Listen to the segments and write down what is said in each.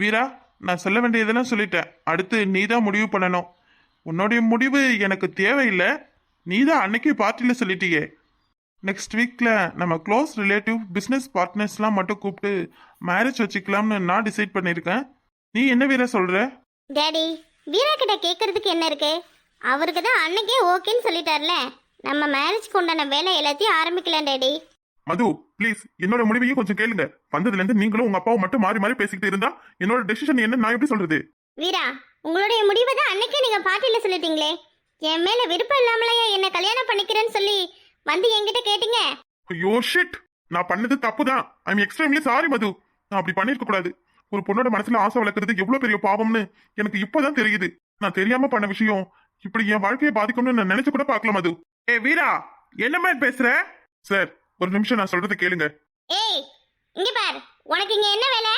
வீரா நான் சொல்ல வேண்டியதெல்லாம் சொல்லிட்டேன். அடுத்து நீ தான் முடிவு பண்ணணும். உன்னுடைய முடிவு எனக்கு தேவையில்லை. நீ தான் அன்னைக்கு பார்ட்டியில் சொல்லிட்டியே. நெக்ஸ்ட் வீக்கில் நம்ம க்ளோஸ் ரிலேட்டிவ் பிஸ்னஸ் பார்ட்னர்ஸ்லாம் மட்டும் கூப்பிட்டு மேரேஜ் வச்சுக்கலாம்னு நான் டிசைட் பண்ணியிருக்கேன். நீ என்ன வீரா சொல்கிற டேடி வீரா கிட்ட கேட்கறதுக்கு என்ன இருக்கு? அவருக்கு தான் அன்னைக்கே ஓகேன்னு சொல்லிட்டார்ல. நம்ம மேரேஜ்க்கு உண்டான வேலை எல்லாத்தையும் ஆரம்பிக்கலாம் டேடி மது ப்ளீஸ் என்னோட முடிவையும் கொஞ்சம் கேளுங்க. வந்ததுலேருந்து நீங்களும் உங்க அப்பாவும் மட்டும் மாறி மாறி பேசிக்கிட்டு இருந்தா என்னோட டெசிஷன் என்ன நான் எப்படி சொல்றது? வீரா உங்களுடைய முடிவை தான் அன்னைக்கே நீங்க பார்ட்டியில சொல்லிட்டீங்களே. என் மேல விருப்பம் இல்லாமலையா என்ன கல்யாணம் பண்ணிக்கிறேன்னு சொல்லி வந்து என்கிட்ட கேட்டீங்க? ஐயோ ஷிட் நான் பண்ணது தப்பு தான். I'm extremely sorry Madhu. நான் அப்படி பண்ணிருக்க கூடாது. ஒரு பொண்ணோட மனசுல ஆசை வளர்க்கறது எவ்வளவு பெரிய பாவம்னு எனக்கு இப்பதான் தெரியுது. நான் தெரியாம பண்ண விஷயம் இப்படி என் வாழ்க்கையை பாதிக்கும்னு நான் நினைச்சு கூட பார்க்கல மது. ஏ வீரா என்ன மாதிரி பேசுற? சார் ஒரு நிமிஷம் நான் சொல்றதை கேளுங்க. ஏய் இங்க பார். உனக்கு இங்க என்ன வேலை?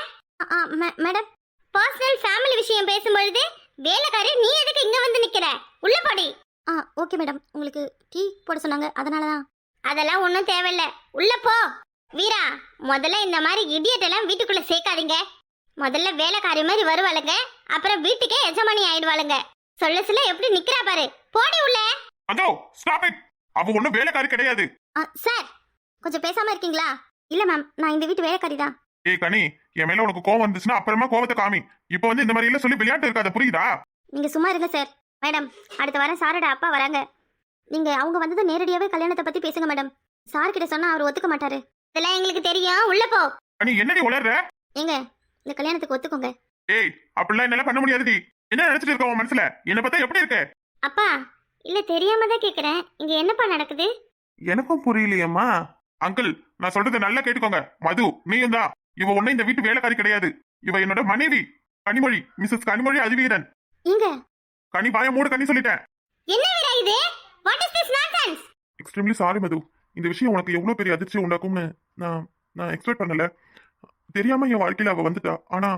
மேடம். பர்சனல் ஃபேமிலி விஷயம் பேசும்பொழுது வேலைக்காரி நீ எதுக்கு இங்க வந்து நிக்கிற? உள்ள போடி. ஆ ஓகே மேடம். உங்களுக்கு டீ போட சொன்னாங்க. அதனால தான். அதெல்லாம் ஒன்றும் தேவையில்ல. உள்ள போ. வீரா முதல்ல இந்த மாதிரி இடியட் எல்லாம் வீட்டுக்குள்ள சேர்க்காதீங்க. முதல்ல வேலைக்காரி மாதிரி வருவாளுங்க. அப்புறம் வீட்டுக்கே எஜமானி ஆயிடுவாளுங்க. சொல்ல சொல்ல எப்படி நிக்கிறா பாரு. போடி உள்ள. அதோ ஸ்டாப் இட் அவ ஒண்ணும் வேலைக்காரி கிடையாது. சார். கொஞ்சம் பேசாம இருக்கீங்களா? இல்ல மேம் நான் இந்த வீட்டு வேலைக்காரி தான். ஏய் கனி என் மேல உனக்கு கோவம் வந்துச்சுன்னா அப்புறமா கோவத்தை காமி. இப்போ வந்து இந்த மாதிரி எல்லாம் சொல்லி விளையாட்டு இருக்காத புரியுதா? நீங்க சும்மா இருங்க சார் மேடம் அடுத்த வாரம் சாரோட அப்பா வராங்க. நீங்க அவங்க வந்தது நேரடியாவே கல்யாணத்தை பத்தி பேசுங்க மேடம் சார் கிட்ட சொன்னா அவர் ஒத்துக்க மாட்டாரு. இதெல்லாம் எங்களுக்கு தெரியும். உள்ள போ. கனி என்னடி உளர்ற? ஏங்க இந்த கல்யாணத்துக்கு ஒத்துக்கோங்க. ஏய் அப்படிலாம் என்னால பண்ண முடியாதுடி. என்ன நினைச்சிட்டு இருக்க உன் மனசுல? என்ன பார்த்தா எப்படி இருக்க? அப்பா இல்ல தெரியாம தான் கேக்குறேன். இங்க என்னப்பா நடக்குது? எனக்கும் புரியலையம்மா. அங்கிள் நான் சொல்றதை நல்லா கேட்டுக்கோங்க. மது நீயும் தான். இவ ஒண்ணு இந்த வீட்டு வேலைக்காரி கிடையாது. இவ என்னோட மனைவி. கனிமொழி மிஸ்ஸஸ் கனிமொழி அதிவீரன். இங்க. கனி பாய மூடு கனி சொல்லிட்டேன். என்ன வீரா இது? What is this nonsense extremely sorry Madhu. இந்த விஷயம் உனக்கு எவ்வளவு பெரிய அதிர்ச்சி உண்டாக்கும்னு நான் நான் எக்ஸ்பெக்ட் பண்ணல. தெரியாம என் வாழ்க்கையில அவ வந்துட்டா. ஆனா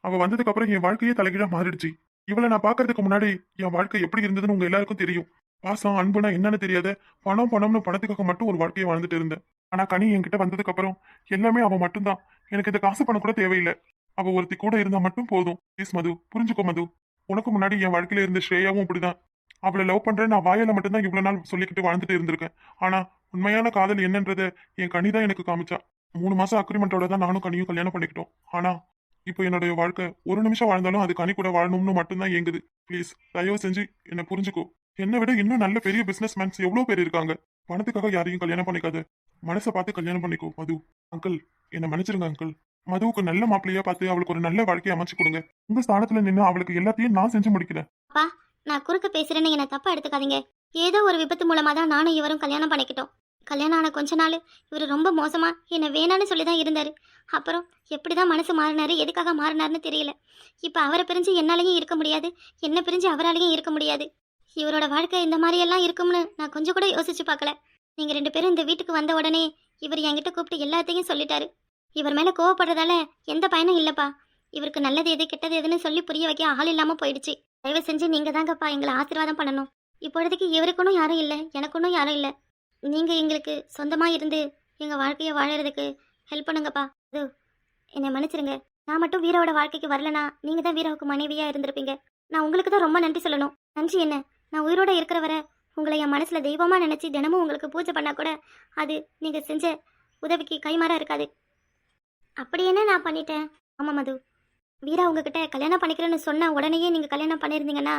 அவ வந்ததுக்கு அப்புறம் என் வாழ்க்கையே தலைகீழா மாறிடுச்சு. இவளை நான் பாக்குறதுக்கு முன்னாடி என் வாழ்க்கை எப்படி இருந்ததுன்னு உங்க எல்லாருக்கும் தெரியும். பாசம் அன்புனா என்னன்னு தெரியாத. பணம் பணம்னு பணத்துக்காக மட்டும் ஒரு வாழ்க்கையை வாழ்ந்துட்டு இருந்தேன். ஆனா கனி என்கிட்ட வந்ததுக்கு அப்புறம் எல்லாமே அவன் மட்டும்தான். எனக்கு இந்த காசு பணம் கூட தேவையில்லை. அவ ஒருத்தி கூட இருந்தா மட்டும் போதும். ப்ளீஸ் மது. புரிஞ்சுக்கோ மது. உனக்கு முன்னாடி என் வாழ்க்கையில இருந்த ஸ்ரேயாவும் அப்படிதான். அவளை லவ் பண்றேன் நான் வாயால மட்டும்தான் இவ்வளவு நாள் சொல்லிக்கிட்டு வாழ்ந்துட்டு இருந்திருக்கேன். ஆனா உண்மையான காதல் என்னன்றத என் கனி தான் எனக்கு காமிச்சா. மூணு மாசம் அக்ரிமெண்டோட தான் நானும் கனியும் கல்யாணம் பண்ணிக்கிட்டோம். ஆனா இப்போ என்னுடைய வாழ்க்கை ஒரு நிமிஷம் வாழ்ந்தாலும் அது கனி கூட வாழணும்னு மட்டும்தான் இயங்குது. ப்ளீஸ் தயவு செஞ்சு என்னை புரிஞ்சுக்கோ. என்னை விட இன்னும் நல்ல பெரிய பிசினஸ் மேன்ஸ் எவ்வளவு பேர் இருக்காங்க? பணத்துக்காக யாரையும் கல்யாணம் பண்ணிக்காத. மனசை பார்த்து கல்யாணம் பண்ணிக்கோ மது. அங்கிள் என்னை மன்னிச்சிருங்க அங்கிள் மதுவுக்கு நல்ல மாப்பிள்ளையா பார்த்து அவளுக்கு ஒரு நல்ல வாழ்க்கையை அமைச்சு கொடுங்க. உங்க ஸ்தானத்துல நின்று அவளுக்கு எல்லாத்தையும் நான் செஞ்சு முடிக்கிறேன். அப்பா நான் குறுக்க பேசுறேன்னு என்ன தப்பா எடுத்துக்காதீங்க. ஏதோ ஒரு விபத்து மூலமா தான் நானும் இவரும் கல்யாணம் பண்ணிக்கிட்டோம். கல்யாணம் ஆன கொஞ்ச நாள் இவர் ரொம்ப மோசமாக என்னை வேணான்னு சொல்லி தான் இருந்தார். அப்புறம் எப்படி தான் மனசு மாறினாரு எதுக்காக மாறினாருன்னு தெரியல. இப்போ அவரை பிரிஞ்சு என்னாலையும் இருக்க முடியாது என்னை பிரிஞ்சு அவராலையும் இருக்க முடியாது. இவரோட வாழ்க்கை இந்த மாதிரியெல்லாம் இருக்கும்னு நான் கொஞ்சம் கூட யோசிச்சு பார்க்கல. நீங்கள் ரெண்டு பேரும் இந்த வீட்டுக்கு வந்த உடனே இவர் என்கிட்ட கூப்பிட்டு எல்லாத்தையும் சொல்லிட்டாரு. இவர் மேலே கோவப்படுறதால எந்த பயனும் இல்லைப்பா. இவருக்கு நல்லது எது கெட்டது எதுன்னு சொல்லி புரிய வைக்க ஆள் இல்லாமல் போயிடுச்சு. தயவு செஞ்சு நீங்கள் தாங்கப்பா எங்களை ஆசீர்வாதம் பண்ணணும். இப்பொழுதுக்கு இவருக்குன்னு யாரும் இல்லை எனக்குன்னும் யாரும் இல்லை. நீங்கள் எங்களுக்கு சொந்தமாக இருந்து எங்கள் வாழ்க்கையை வாழறதுக்கு ஹெல்ப் பண்ணுங்கப்பா. அது என்னை மன்னிச்சிருங்க. நான் மட்டும் வீராவோட வாழ்க்கைக்கு வரலனா நீங்கள் தான் வீராவுக்கு மனைவியாக இருந்திருப்பீங்க. நான் உங்களுக்கு தான் ரொம்ப நன்றி சொல்லணும். நன்றி என்ன? நான் உயிரோட இருக்கிற வரை உங்களை என் மனசில் தெய்வமாக நினச்சி தினமும் உங்களுக்கு பூஜை பண்ணால் கூட அது நீங்கள் செஞ்ச உதவிக்கு கைமாறா இருக்காது. அப்படி என்ன நான் பண்ணிட்டேன்? ஆமாம் மது. வீரா உங்ககிட்ட கல்யாணம் பண்ணிக்கிறேன்னு சொன்ன உடனேயே நீங்கள் கல்யாணம் பண்ணியிருந்தீங்கன்னா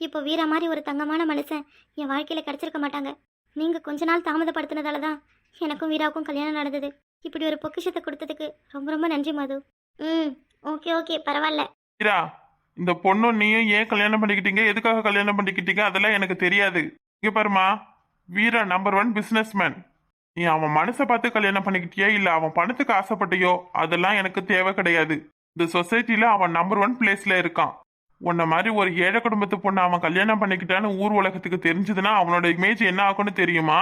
இப்போ வீரா மாதிரி ஒரு தங்கமான மனுஷன் என் வாழ்க்கையில் கிடச்சிருக்க மாட்டாங்க. நீங்கள் கொஞ்ச நாள் தாமதப்படுத்தினதால தான் எனக்கும் வீராவுக்கும் கல்யாணம் நடந்தது. இப்படி ஒரு பொக்கிஷத்தை கொடுத்ததுக்கு ரொம்ப ரொம்ப நன்றி மது. ம் ஓகே ஓகே பரவாயில்ல. வீரா இந்த பொண்ணும் நீயும் ஏன் கல்யாணம் பண்ணிக்கிட்டீங்க? எதுக்காக கல்யாணம் பண்ணிக்கிட்டீங்க? அதெல்லாம் எனக்கு தெரியாது. இங்க பாருமா Veera number one businessman நீ அவன் மனசை பார்த்து கல்யாணம் பண்ணிக்கிட்டியா? இல்ல அவன் பணத்துக்கு ஆசைப்பட்டியோ? அதெல்லாம் எனக்கு தேவை கிடையாது. இந்த சொசைட்டில அவன் நம்பர் ஒன் பிளேஸ்ல இருக்கான். உன்ன மாதிரி ஒரு ஏழை குடும்பத்து பொண்ணு அவன் கல்யாணம் பண்ணிக்கிட்டான்னு ஊர் உலகத்துக்கு தெரிஞ்சதுன்னா அவனோட இமேஜ் என்ன ஆகும்னு தெரியுமா?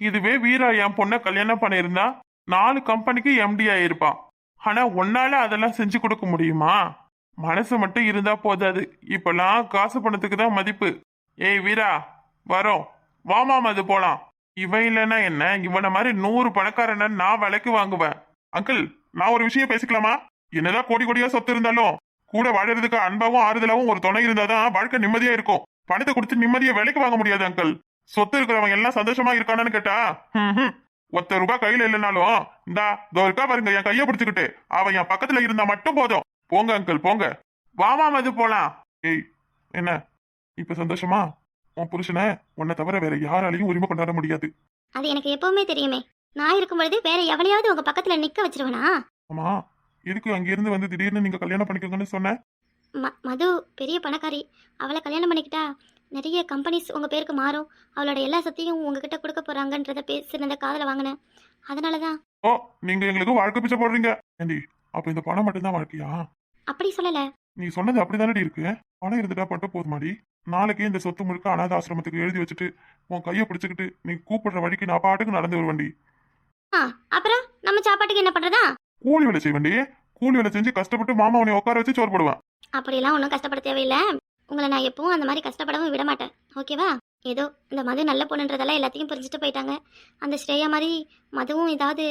இதுவே வீரா என் பொண்ணை கல்யாணம் பண்ணியிருந்தா நாலு கம்பெனிக்கு எம்டி ஆயிருப்பான் ஆனா உன்னால அதெல்லாம் செஞ்சு கொடுக்க முடியுமா? மனசு மட்டும் இருந்தா போதாது. இப்பெல்லாம் காசு பணத்துக்கு தான் மதிப்பு. ஏய் வீரா வரோம் வாமாம் அது போலாம். இவன் இல்லைன்னா என்ன? இவனை மாதிரி நூறு பணக்காரன நான் விலைக்கு வாங்குவேன். அங்கிள் நான் ஒரு விஷயம் பேசிக்கலாமா? என்னதான் கோடி கோடியா சொத்து இருந்தாலும் கூட வாழறதுக்கு அன்பாவும் ஆறுதலாவும் ஒரு துணை இருந்தாதான் வாழ்க்கை நிம்மதியா இருக்கும். பணத்தை கொடுத்து நிம்மதியை விலைக்கு வாங்க முடியாது அங்கிள் சொத்து இருக்கிறவன் எல்லாம் சந்தோஷமா இருக்கானான்னு கேட்டா ம்ஹும். ஒத்த ரூபாய் கையில இல்லைனாலும் இந்தா இதோ இருக்கா பாருங்க என் கைய பிடிச்சுக்கிட்டு. அவன் என் பக்கத்துல இருந்தா மட்டும் போதும். போங்க அங்கிள் போங்க. வாமா மது போலாம். ஏய் என்ன? இப்ப சந்தோஷமா? உன் புருஷனை உன்னை தவிர வேற யாராலையும் உரிமை கொண்டாட முடியாது. அது எனக்கு எப்பவுமே தெரியுமே. நான் இருக்கும் பொழுது வேற எவளையாவது உங்க பக்கத்துல நிக்க வச்சிருவனா? ஆமா எதுக்கு அங்கிருந்து வந்து திடீர்னு நீங்க கல்யாணம் பண்ணிக்கோங்கன்னு சொன்னேன் ம மது பெரிய பணக்காரி. அவளை கல்யாணம் பண்ணிக்கிட்டா நிறைய கம்பெனிஸ் உங்கள் பேருக்கு மாறும். அவளோட எல்லா சத்தையும் உங்ககிட்ட கொடுக்க போகிறாங்கன்றத பேசுனத காதில் வாங்கினேன் அதனால தான் ஓ நீங்க எங்களுக்கு வாழ்க்கை பிச்சை போடுறீங்க. ஏண்டி அப்ப இந்த பணம் மட்டும்தான் வாழ்க்கையா? அப்படி சொல்லலை. நீ சொன்னது அப்படிதானடி இருக்கு? பணம் இருந்துட்டா மட்டும் போதுமாடி. நாளைக்கு இந்த சொத்து முழுக்க அனாத ஆசிரமத்துக்கு எழுதி வச்சுட்டு உன் கையை பிடிச்சுக்கிட்டு நீ கூப்பிடுற வழிக்கு நான் பாட்டுக்கு நடந்து வருவண்டி ஆ அப்புறம் நம்ம சாப்பாட்டுக்கு என்ன பண்ணுறதா கூலி வேலை செய்வண்டி கூலி வேலை செஞ்சு கஷ்டப்பட்டு மாமா உன்னை உட்கார வச்சு சோறு போடுவேன். அப்படிலாம் ஒன்றும் கஷ்டப்பட தேவையில்லை. உங்களை நான் எப்பவும் அந்த மாதிரி கஷ்டப்படவும் விட மாட்டேன். ஓகேவா ஏதோ இந்த மது நல்ல பொண்ணுன்றதெல்லாம் எல்லாத்தையும் புரிஞ்சுட்டு போயிட்டாங்க. அந்த ஸ்ரேயா மாதிரி மதுவும் ஏதாவது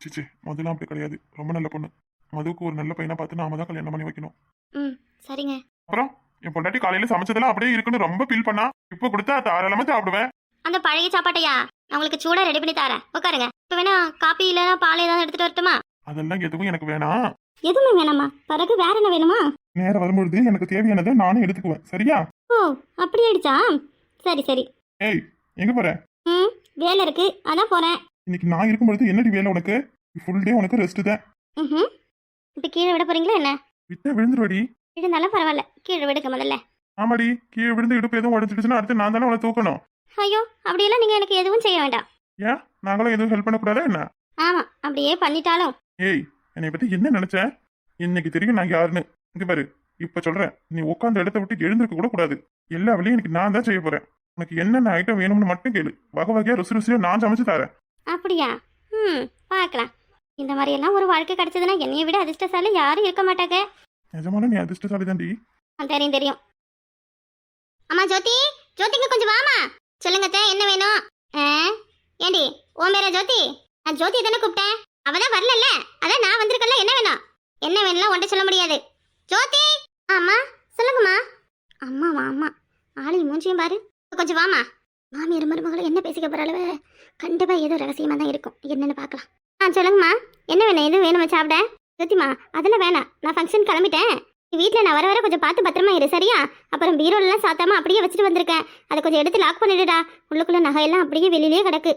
சிச்சி மதுலாம் அப்படி கிடையாது. ரொம்ப நல்ல பொண்ணு. மதுவுக்கு ஒரு நல்ல பையனை பார்த்து நாம தான் கல்யாணம் பண்ணி வைக்கணும். ம் சரிங்க. அப்புறம் என் பொண்டாட்டி காலையில சமைச்சதெல்லாம் அப்படியே இருக்குன்னு ரொம்ப ஃபீல் பண்ணா. இப்போ கொடுத்தா தாராளமா சாப்பிடுவேன். அந்த பழைய சாப்பாட்டையா? நான் உங்களுக்கு சூடாக ரெடி பண்ணி தரேன். உட்காருங்க. இப்போ வேணா காப்பி இல்லைன்னா பால் ஏதாவது எடுத்துகிட்டு வரட்டுமா? அதெல்லாம் எதுவும் எனக்கு வேணாம் எதுவுமே வேணாமா? பிறகு வேற என்ன வேணுமா? நேரம் வரும்பொழுது எனக்கு தேவையானதை நானும் எடுத்துக்குவேன். சரியா? ஓ அப்படி ஆயிடுச்சா? சரி சரி. ஏய் எங்க போற? ம் வேலை இருக்கு. அதான் போறேன். இன்னைக்கு நான் இருக்கும்பொழுது என்னடி வேலை உனக்கு? ஃபுல் டே உனக்கு ரெஸ்ட் தான். ம் இப்போ கீழே விட போறீங்களா என்ன? விட்டா விழுந்துருவாடி. இருந்தாலும் பரவாயில்ல. கீழே விடுங்க முதல்ல. ஆமாடி கீழே விழுந்து இடுப்பு எதுவும் உடஞ்சிடுச்சுன்னா அடுத்து நான் தானே உன்னை தூக்கணும். ஐயோ அப்படியெல்லாம் நீங்க எனக்கு எதுவும் செய்ய வேண்டாம். ஏன்? நாங்களும் எதுவும் ஹெல்ப் பண்ணக்கூடாதா என்ன? ஆமா அப்படியே பண்ணிட்டாலும். ஏய் என்னை பத்தி என்ன நினைச்ச? இன்னைக்கு தெரியும் நான் யாருன்னு. இங்க பாரு இப்ப சொல்றேன் நீ உட்காந்து இடத்த விட்டு எழுந்திருக்க கூட கூடாது. எல்லா வேலையும் இன்னைக்கு நான் தான் செய்ய போறேன். உனக்கு என்னென்ன ஐட்டம் வேணும்னு மட்டும் கேளு. வகை வகையா ருசி ருசியா நான் சமைச்சு தரேன். அப்படியா? ம் பார்க்கலாம் இந்த மாதிரி எல்லாம் ஒரு வாழ்க்கை கிடைச்சதுன்னா என்னைய விட அதிர்ஷ்டசாலி யாரும் இருக்க மாட்டாங்க. நிஜமான நீ அதிர்ஷ்டசாலி தாண்டி தெரியும் தெரியும். அம்மா ஜோதி ஜோதிங்க கொஞ்சம் வாமா சொல்லுங்க அத்தை, என்ன வேணும்? ஆ, ஏண்டி உன் பேரா ஜோதி? நான் ஜோதி தானே கூப்பிட்டேன். அவ தான் வரலல்ல? அதான் நான் வந்திருக்கல என்ன வேணும்? என்ன வேணும்லாம் ஒன்றை சொல்ல முடியாது. ஜோதி! ஆமா சொல்லுங்கம்மா. அம்மாவா அம்மா? ஆளையும் மூஞ்சியும் பாரு. கொஞ்சம் வாமா மாமியார் மருமகளும் என்ன பேசிக்க போறாளவ கண்டிப்பா ஏதோ ரகசியமா தான் இருக்கும். என்னன்னு பார்க்கலாம். ஆ சொல்லுங்கம்மா. என்ன வேணும்? எதுவும் வேணுமா சாப்பிட? ஜோதிமா அதெல்லாம் வேணாம். நான் ஃபங்க்ஷன் கிளம்பிட்டேன். வீட்டில் நான் வர வர கொஞ்சம் பார்த்து பத்திரமா இரு சரியா? அப்புறம் பீரோலெல்லாம் சாத்தாம அப்படியே வச்சுட்டு வந்திருக்கேன். அதை கொஞ்சம் எடுத்து லாக் பண்ணிடுடா. உள்ளுக்குள்ள நகையெல்லாம் அப்படியே வெளியிலேயே கிடக்கு.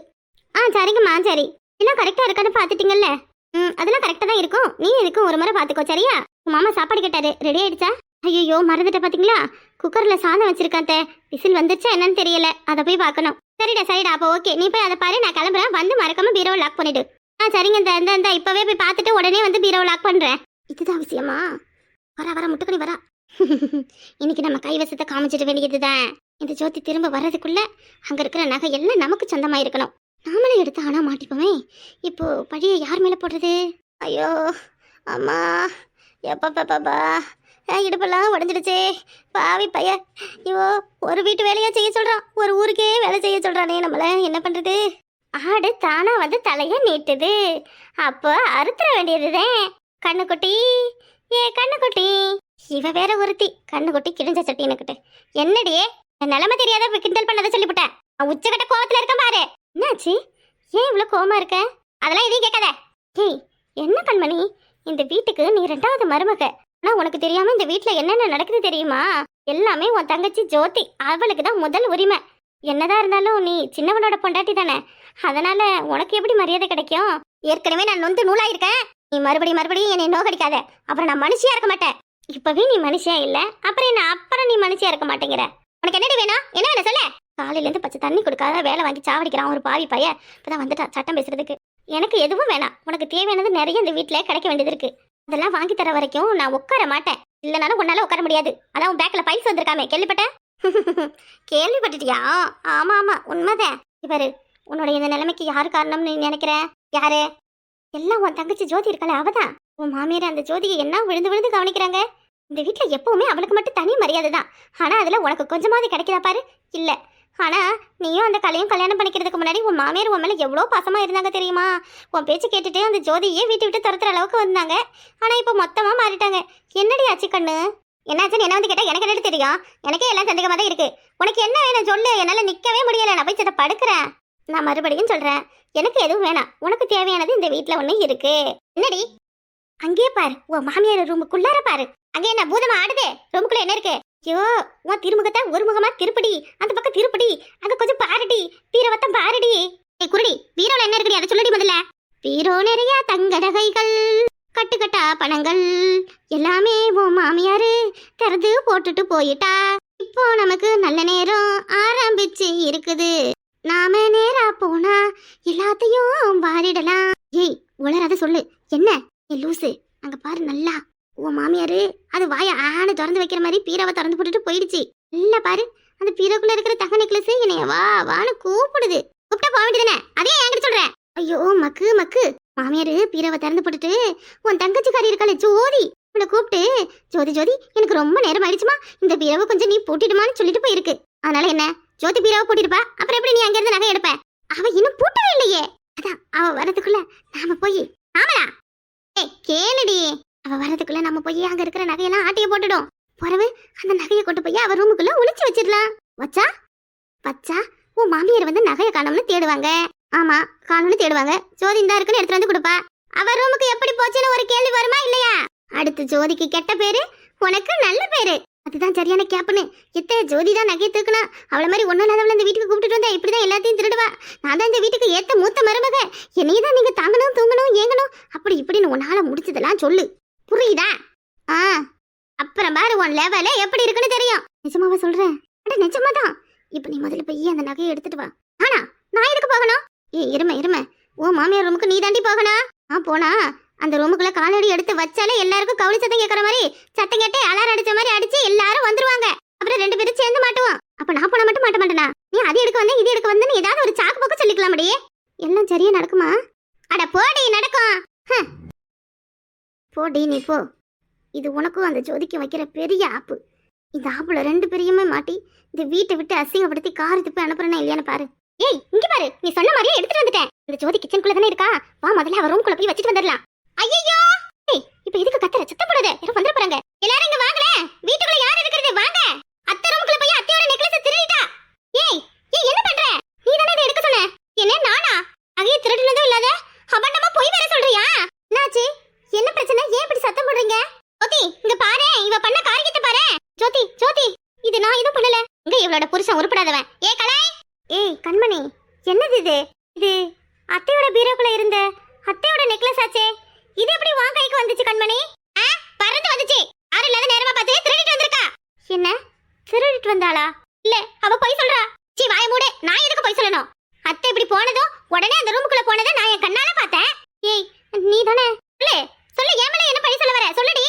ஆ சரிங்கம்மா சரி. எல்லாம் கரெக்டாக இருக்கான்னு பார்த்துட்டீங்கல்ல? ம் அதெல்லாம் கரெக்டாக தான் இருக்கும். நீ எதுக்கும் ஒரு முறை பார்த்துக்கோ சரியா? உன் மாமா சாப்பாடு கேட்டாரு. ரெடி ஆயிடுச்சா? ஐயோ மறந்துட்ட பார்த்தீங்களா குக்கரில் சாதம் வச்சிருக்காத்த விசில் வந்துருச்சா என்னன்னு தெரியல. அதை போய் பார்க்கணும். சரிடா சரிடா அப்போ ஓகே நீ போய் அதை பாரு நான் கிளம்புறேன். வந்து மறக்காம பீரோவை லாக் பண்ணிடு. ஆ சரிங்க இந்த இந்த இந்த. இப்போவே போய் பார்த்துட்டு உடனே வந்து பீரோவை லாக் பண்ணுறேன் இதுதான் விஷயமா? வர வர முட்டுக்கணி வரா. இன்னைக்கு நம்ம கைவசத்தை காமிச்சிட வேண்டியதுதான். இந்த ஜோதி திரும்ப வர்றதுக்குள்ள அங்க இருக்கிற நகை எல்லாம் நமக்கு சொந்தமாக இருக்கணும் நாமளே எடுத்து ஆனால் மாட்டிப்போமே. இப்போ பழிய யார் மேலே போடுறது? ஐயோ அம்மா எப்பப்பா இடுப்பெல்லாம் உடஞ்சிடுச்சே. பாவி பைய. ஐயோ ஒரு வீட்டு வேலையாக செய்ய சொல்கிறான் ஒரு ஊருக்கே வேலை செய்ய சொல்கிறானே நம்மள. என்ன பண்ணுறது ஆடு தானாக வந்து தலையை நீட்டுது. அப்போ அறுத்துற வேண்டியதுதான். கண்ணுக்குட்டி ஏ கண்ணுக்குட்டி. இவ வேற ஒருத்தி. கண்ணுக்குட்டி கிழிஞ்ச சட்டி எனக்கிட்ட. என்னடியே என் நிலைமை தெரியாத கிண்டல் பண்ணதை சொல்லிவிட்டேன் நான் உச்சக்கட்ட கோவத்துல இருக்க பாரு. என்னாச்சு? ஏன் இவ்வளோ கோமா இருக்க? அதெல்லாம் எதையும் கேட்காத. ஏய் என்ன கண்மணி? இந்த வீட்டுக்கு நீ ரெண்டாவது மருமக. ஆனா உனக்கு தெரியாம இந்த வீட்டில் என்னென்ன நடக்குது தெரியுமா? எல்லாமே உன் தங்கச்சி ஜோதி. அவளுக்கு தான் முதல் உரிமை. என்னதான் இருந்தாலும் நீ சின்னவனோட பொண்டாட்டி தானே. அதனால உனக்கு எப்படி மரியாதை கிடைக்கும்? ஏற்கனவே நான் நொந்து நூலாயிருக்கேன். நீ மறுபடியும் மறுபடியும் என்னை நோகடிக்காத. அப்புறம் நான் மனுஷியா இருக்க மாட்டேன். இப்பவே நீ மனுஷியா இல்ல? அப்புறம் என்ன? அப்புறம் நீ மனுஷியா இருக்க மாட்டேங்கிற. உனக்கு என்னடி வேணும்? என்ன காலையிலேருந்து இருந்து பச்சை தண்ணி கொடுக்காத வேலை வாங்கி சாவடிக்கிறான் ஒரு பாவி பைய இப்பதான் வந்துட்டான் சட்டம் பேசுறதுக்கு. எனக்கு எதுவும் வேணாம். உனக்கு தேவையானது நிறைய இந்த வீட்டில் கிடைக்க வேண்டியது இருக்கு. அதெல்லாம் வாங்கி தர வரைக்கும் நான் உட்கார மாட்டேன். இல்லைனாலும் உன்னால உட்கார முடியாது. அதான் உன் பேக்கில் பைல்ஸ் வந்திருக்காமே. கேள்விப்பட்டேன்? கேள்விப்பட்டுட்டியா? ஆமா ஆமா. உண்மைதான். இவர் உன்னுடைய இந்த நிலைமைக்கு யார் காரணம்னு நீ நினைக்கிற? யாரு? எல்லாம் உன் தங்கச்சி ஜோதி இருக்கல அவதான். உன் மாமியார் அந்த ஜோதியை என்ன விழுந்து விழுந்து கவனிக்கிறாங்க? இந்த வீட்டில் எப்பவுமே அவளுக்கு மட்டும் தனி மரியாதை தான் ஆனால் அதில் உனக்கு கொஞ்சமாவது கிடைக்கிறா பாரு? இல்லை. ஆனால் நீயும் அந்த கலையும் கல்யாணம் பண்ணிக்கிறதுக்கு முன்னாடி உன் மாமியார் உன் மேலே எவ்வளோ பாசமா இருந்தாங்க தெரியுமா? உன் பேச்சு கேட்டுட்டு அந்த ஜோதியே வீட்டை விட்டு துரத்துற அளவுக்கு வந்தாங்க. ஆனால் இப்போ மொத்தமாக மாறிட்டாங்க. என்னடி ஆச்சு கண்ணு? என்னாச்சுன்னு என்ன வந்து கேட்டால் எனக்கு என்னடி தெரியும்? எனக்கே எல்லாம் சந்தேகமாக தான் இருக்கு. உனக்கு என்ன வேணும் சொல்லு? என்னால் நிற்கவே முடியலை. நான் போய் சத்த படுக்கிறேன். நான் மறுபடியும் சொல்கிறேன் எனக்கு எதுவும் வேணாம். உனக்கு தேவையானது இந்த வீட்டில் ஒன்று இருக்கு. என்னடி? அங்கேயே பாரு. உன் மாமியார் ரூமுக்குள்ளார பாரு. அங்கே என்ன பூதமா ஆடுதே? ரூமுக்குள்ளே என்ன இருக்கு? ஐயோ உன் திருமுகத்தை ஒரு முகமா திருப்படி. அந்த பக்கம் திருப்படி. அங்க கொஞ்சம் பாருடி. பீரவத்தம் பாருடி. ஏய் குருடி பீரோல என்ன இருக்குடி? அதை சொல்லடி முதல்ல. பீரோ நிறைய தங்க நகைகள் கட்டுக்கட்டா பணங்கள். எல்லாமே ஓ மாமியாரு திறந்து போட்டுட்டு போயிட்டா. இப்போ நமக்கு நல்ல நேரம் ஆரம்பிச்சு இருக்குது. நாம நேரா போனா எல்லாத்தையும் வாரிடலாம். ஏய் உளராத சொல்லு. என்ன? ஏ லூசு. அங்க பாரு நல்லா. உன் மாமியாரு அது வாய ஆனு திறந்து வைக்கிற மாதிரி பீரவை திறந்து போட்டுட்டு போயிடுச்சு. இல்ல பாரு அந்த பீரோக்குள்ள இருக்கிற தங்க நெக்லஸ் என்னைய வா வான்னு கூப்பிடுது. கூப்பிட்டா போக வேண்டியதுனே அதே என்கிட்ட சொல்றேன். ஐயோ மக்கு மக்கு. மாமியாரு பீரவை திறந்து போட்டுட்டு உன் தங்கச்சிக்காரி இருக்காளே ஜோதி. உன்னை கூப்பிட்டு ஜோதி ஜோதி எனக்கு ரொம்ப நேரம் ஆயிடுச்சுமா. இந்த பீரவை கொஞ்சம் நீ பூட்டிடுமான்னு சொல்லிட்டு போயிருக்கு. அதனால என்ன? ஜோதி பீரவை போட்டிருப்பா. அப்புறம் எப்படி நீ அங்க இருந்து நகை எடுப்ப? அவ இன்னும் பூட்டவே இல்லையே. அதான் அவ வரதுக்குள்ள நாம போய் ஆமலா ஏ கேளுடி. அவ வரதுக்குள்ள நம்ம போய் அங்க இருக்கிற நகையெல்லாம் ஆட்டிய போட்டுடும். பிறவு அந்த நகையை கொண்டு போய் அவ ரூமுக்குள்ள ஒளிச்சு வச்சிடலாம். வச்சா? வச்சா? உன் மாமியார் வந்து நகையை காணோம்னு தேடுவாங்க. ஆமா காணோம்னு தேடுவாங்க. ஜோதி இந்த இருக்குன்னு எடுத்து வந்து கொடுப்பா. அவ ரூமுக்கு எப்படி போச்சுன்னு ஒரு கேள்வி வருமா இல்லையா? அடுத்து ஜோதிக்கு கெட்ட பேரு உனக்கு நல்ல பேரு. அதுதான் சரியான கேப்புன்னு. எத்த ஜோதி தான் நகையை தூக்குனா அவளை மாதிரி ஒன்றும் இல்லாதவள இந்த வீட்டுக்கு கூப்பிட்டுட்டு வந்தா இப்படிதான் எல்லாத்தையும் திருடுவா. நான் தான் இந்த வீட்டுக்கு ஏத்த மூத்த மருமக. என்னையே தான் நீங்க தாங்கணும் தூங்கணும் ஏங்கணும். அப்படி இப்படின்னு உன்னால முடிச்சதெல்லாம் சொல்லு. புரியுதா? ஆ. அப்புறம் பாரு உன் லெவல எப்படி இருக்குன்னு தெரியும். நிஜமாவா சொல்றேன் அட நிஜமா தான் இப்போ நீ முதல்ல போய் அந்த நகையை எடுத்துட்டு வா. ஆனா நான் எதுக்கு போகணும்? ஏ இருமை இருமை. உன் மாமியார் ரூமுக்கு நீ தாண்டி போகணும். ஆ போனா அந்த ரூமுக்குள்ள காலடி எடுத்து வச்சாலே எல்லாருக்கும் கவுளி சத்தம் கேட்கற மாதிரி சத்தம் கேட்டு அலாரம் அடிச்ச மாதிரி அடிச்சு எல்லாரும் வந்துருவாங்க. அப்புறம் ரெண்டு பேரும் சேர்ந்து மாட்டுவோம். அப்ப நான் போன மட்டும் மாட்ட மாட்டேனா? நீ அது எடுக்க வந்தேன் இது எடுக்க வந்தேன்னு ஏதாவது ஒரு சாக்கு போக்கு சொல்லிக்கலாமடி? எல்லாம் சரியா நடக்குமா? அட போடி நடக்கும். ஹம். போடி நீ போ. இது உனக்கும் அந்த ஜோதிக்கு வைக்கிற பெரிய ஆப்பு. இந்த ஆப்புல ரெண்டு பேரையுமே மாட்டி இந்த வீட்டை விட்டு அசிங்கப்படுத்தி கார் திப்பி அனுப்புறேன்னா இல்லையான்னு பாரு. ஏய் இங்க பாரு. நீ சொன்ன மாதிரியே எடுத்துட்டு வந்துட்டேன். இந்த ஜோதி கிச்சனுக்குள்ள தானே இருக்கா? வா முதல்ல அவ ரூம்குள்ள போய் வச்சுட்டு வந்துடலாம். ஐயோ ஏய் இப்போ இதுக்கு கத்துற? சத்தம் போடாத. யாரும் வந்துட போறாங்க. எல்லாரும் இங்க வாங்களே வீட்டுக்குள்ள யார் இருக்கிறது? வாங்க. அத்தை ரூமுக்குள்ள போய் அத்தையோட நெக்லஸ் திருடிட்டா. ஏய் ஏய் என்ன பண்ற நீ தானே இதை எடுக்க சொன்ன என்ன நானா அகைய திருடுனதும் இல்லாத அபண்டமா போய் வேற சொல்றியா என்னாச்சு என்ன பிரச்சனை ஏன் இப்படி சத்தம் போடுறீங்க ஜோதி இங்க பாரு இவ பண்ண காரியத்தை பாரு ஜோதி ஜோதி இது நான் எதுவும் பண்ணல இவளோட புருஷன் உருப்படாதவன். ஏ கலை? ஏய் கண்மணி என்னது இது? இது அத்தையோட பீரோக்குள்ள இருந்த அத்தையோட நெக்லஸ் ஆச்சே. இது எப்படி உன் கைக்கு வந்துச்சு கண்மணி? ஆ பறந்து வந்துச்சு. யாரும் இல்லாத நேரமா பார்த்து திருடிட்டு வந்திருக்கா. என்ன? திருடிட்டு வந்தாளா? இல்ல அவ போய் சொல்றா. சீ வாய மூடு. நான் எதுக்கு போய் சொல்லணும்? அத்தை இப்படி போனதும் உடனே அந்த ரூமுக்குள்ள போனதை நான் என் கண்ணால பார்த்தேன். ஏய் நீ தானே சொல்லு சொல்லு ஏன் மேல என்ன பழி சொல்ல வர? சொல்லுடி.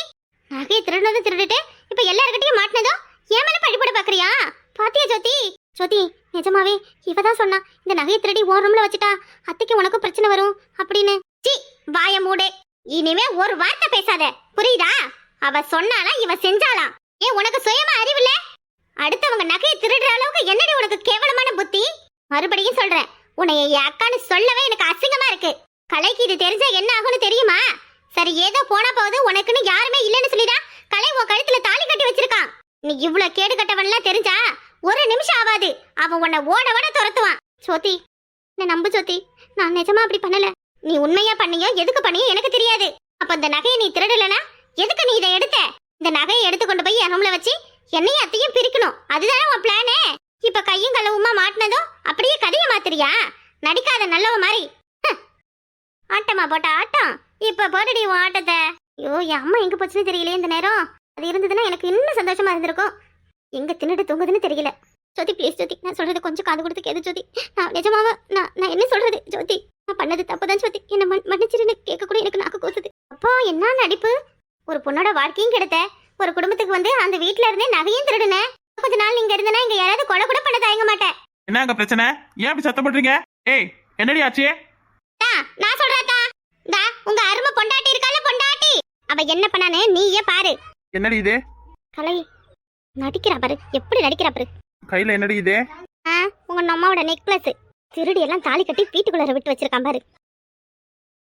நகையை திருடினதும் திருடிட்டு இப்ப எல்லார்கிட்டயும் மாட்டினதும் ஏன் மேல பழி போட பாக்குறியா? பாத்தியா ஜோதி? ஜோதி நிஜமாவே இவ தான் சொன்னா இந்த நகையை திருடி ஓ ரூம்ல வச்சுட்டா அத்தைக்கு உனக்கும் பிரச்சனை வரும் அப்படின்னு. சி வாய மூடு. இனிமே ஒரு வார்த்தை பேசாத. புரியுதா? அவ சொன்னாலா இவ செஞ்சாலாம் ஏன் உனக்கு சுயமா அறிவில்ல? அடுத்தவங்க நகையை திருடுற அளவுக்கு என்னடி உனக்கு கேவலமான புத்தி? மறுபடியும் சொல்றேன் உன்னை என் அக்கான்னு சொல்லவே எனக்கு அசிங்கமா இருக்கு. கலைக்கு இது தெரிஞ்சா என்ன ஆகும்னு தெரியுமா? சரி ஏதோ போனா போகுது உனக்குன்னு யாருமே இல்லைன்னு சொல்லிடா கலை உன் கழுத்துல தாலி கட்டி வச்சிருக்கான். நீ இவ்வளவு கேடு கட்டவன்லாம் தெரிஞ்சா ஒரு நிமிஷம் ஆகாது அவன் உன்னை ஓட ஓட துரத்துவான். சோதி நான் நம்பு சோதி நான் நிஜமா அப்படி பண்ணல. நீ உண்மையா பண்ணியோ எதுக்கு பண்ணியோ எனக்கு தெரியாது. அப்ப இந்த நகையை நீ திருடலனா எதுக்கு நீ இதை எடுத்த? இந்த நகையை எடுத்து கொண்டு போய் என் ரூம்ல வச்சு என்னையும் அத்தையும் பிரிக்கணும். அதுதானே உன் பிளானே இப்ப கையும் களவுமா மாட்டினதும் அப்படியே கதையை மாத்திரியா நடிக்காத நல்லவ மாதிரி. ஆட்டமா போட்ட ஆட்டம். இப்ப போட்டுடி உன் ஆட்டத்தை. ஐயோ என் அம்மா எங்க போச்சுன்னு தெரியலையே இந்த நேரம். அது இருந்ததுன்னா எனக்கு இன்னும் சந்தோஷமா இருந்திருக்கும். எங்க தின்னுட்டு தூங்குதுன்னு தெரியல. ஜோதி ப்ளீஸ் ஜோதி நான் சொல்றது கொஞ்சம் காது கொடுத்து கேது ஜோதி. நான் நிஜமாவ நான் நான் என்ன சொல்றது ஜோதி? நான் பண்ணது தப்புதான் ஜோதி. என்ன மன் மன்னிச்சிருன்னு கேட்க கூட எனக்கு நாக்கு கூசுது. அப்போ என்ன நடிப்பு? ஒரு பொண்ணோட வாழ்க்கையும் கெடுத்த. ஒரு குடும்பத்துக்கு வந்து அந்த வீட்ல இருந்தே நகையும் திருடுனேன் கொஞ்ச நாள் நீங்க இருந்தனா இங்க யாராவது கொலை கூட பண்ண தயங்க மாட்டேன். என்ன அங்க பிரச்சனை? ஏன் இப்படி சத்தம் போடுறீங்க ஏய் என்னடி ஆச்சு? நான் சொல்றேன்டா தா. உங்க அருமை பொண்டாட்டி இருக்கால பொண்டாட்டி? அவ என்ன பண்ணானே நீயே பாரு. என்னடி இது? கலை நடிக்கிறா பாரு. எப்படி நடிக்கிறா பாரு. கையில என்னடி இது? உங்க அம்மாவோட நெக்லஸ் திருடி எல்லாம் தாலி கட்டி வீட்டுக்குள்ளார விட்டு வச்சிருக்கான் பாரு.